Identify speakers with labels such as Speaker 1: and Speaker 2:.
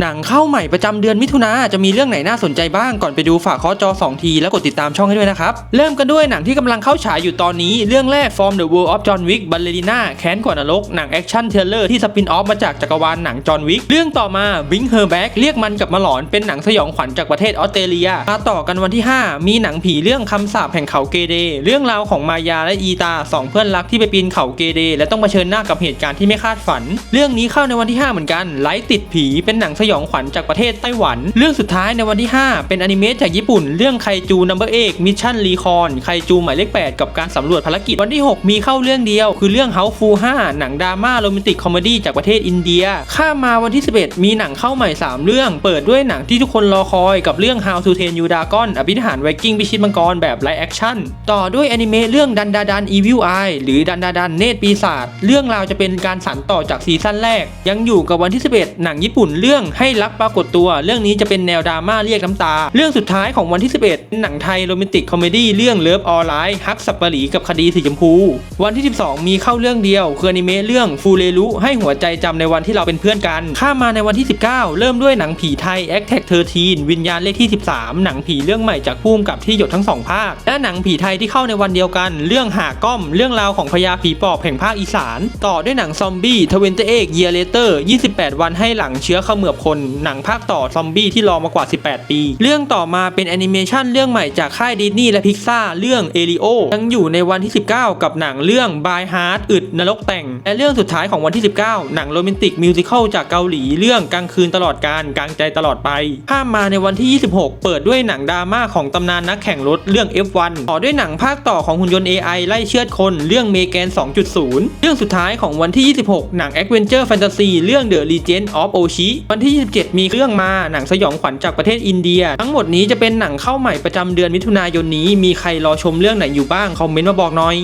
Speaker 1: หนังเข้าใหม่ประจำเดือนมิถุนาจะมีเรื่องไหนน่าสนใจบ้างก่อนไปดูฝากคาะจอ 2 ที แล้วกดติดตามช่องให้ด้วยนะครับ เริ่มกันด้วยหนังที่กำลังเข้าฉายอยู่ตอนนี้ เรื่องแรก From the World of John Wick Ballerina แค้นกว่านรก หนังแอคชั่นเทเลอร์ที่สปินออฟมาจากจักรวาลหนังจอห์นวิกเรื่องต่อมา Bring Her Back เรียกมันกับมาหลอนเป็นหนังสยองขวัญจากประเทศออสเตรเลียมาต่อกันวันที่ 5 มีหนังผีเรื่องคำสาปแห่งเขาเกเดเรื่องราวของมายาและอีตาสองเพื่อนรักที่ไปปีนเขาเกเดและต้องเผชิญหน้ากับเหตุการณ์ที่ไม่คาดฝัน เรื่องนี้เข้าในวันที่ 5 เหมือนกันไลท์ติดผีเป็นหนังยองขวัญจากประเทศไต้หวัน เรื่องสุดท้ายในวันที่ 5 เป็นอนิเมะจากญี่ปุ่น เรื่องไคจูนัมเบอร์เอกมิชชั่นรีคอนไคจูหมายเลข 8 กับการสำรวจภารกิจวันที่ 6 มีเข้าเรื่องเดียว คือเรื่อง Houseful 5หนังดราม่าโรแมนติกคอมเมดี้จากประเทศอินเดีย ข้ามาวันที่ 11 มีหนังเข้าใหม่ 3 เรื่อง เปิดด้วยหนังที่ทุกคนรอคอยกับเรื่อง How to Train Your Dragon อภินิหารไวกิ้งพิชิตมังกรแบบไลฟ์แอคชั่นต่อด้วยอนิเมะเรื่องดันดาดัน Evil Eye หรือดันดาดันเนตรปีศาจเรื่องราวจะเป็นการสานต่อจากซีซั่นแรก ยังอยู่กับวันที่ 11 หนังญี่ปุ่นเรื่องให้รักปรากฏตัว เรื่องนี้จะเป็นแนวดราม่าเรียกน้ำตา เรื่องสุดท้ายของวันที่ 11 หนังไทยโรแมนติกคอมเมดี้เรื่องเลิฟออนไลน์ฮักสับปะหลีกับคดีสีชมพู วันที่ 12 มีเข้าเรื่องเดียวคืออนิเมะเรื่องฟูเรรุให้หัวใจจำในวันที่เราเป็นเพื่อนกัน ข้ามาในวันที่ 19 เริ่มด้วยหนังผีไทย a c t a c 13วิญญาณเลขที่ 13 หนังผีเรื่องใหม่จากผู้กำกับที่หยดทั้งสองภาค และหนังผีไทยที่เข้าในวันเดียวกัน เรื่องหาก้อม เรื่องราวของพญาผีปอบแห่งภาคอีสาน ต่อด้วยหนังซอมบี้ทเวนเตเอกเยเลเตอร์ 28 วันให้หลังเชื้อเขมือบคนหนังภาคต่อซอมบี้ที่รอมากว่า 18 ปี เรื่องต่อมาเป็นแอนิเมชันเรื่องใหม่จากค่ายดิสนีย์และพิกซ่าเรื่องเอริโอยังอยู่ในวันที่ 19 กับหนังเรื่อง By Heart อึดนรกแต่ง และเรื่องสุดท้ายของวันที่ 19 หนังโรแมนติกมิวสิควลจากเกาหลีเรื่องกลางคืนตลอดการกลางใจตลอดไปข้ามมาในวันที่ 26 เปิดด้วยหนังดราม่าของตำนานนักแข่งรถเรื่อง F1 ต่อด้วยหนังภาคต่อของหุ่นยนต์ AI ไล่เชือดคนเรื่องเมแกน 2.0 เรื่องสุดท้ายของวันที่ 26 หนัง Adventure Fantasy เรื่อง The Legend of Oshi วันที่27 มีเรื่องมาหนังสยองขวัญจากประเทศอินเดีย ทั้งหมดนี้จะเป็นหนังเข้าใหม่ประจำเดือนมิถุนายนนี้ มีใครรอชมเรื่องไหนอยู่บ้าง คอมเมนต์มาบอกหน่อย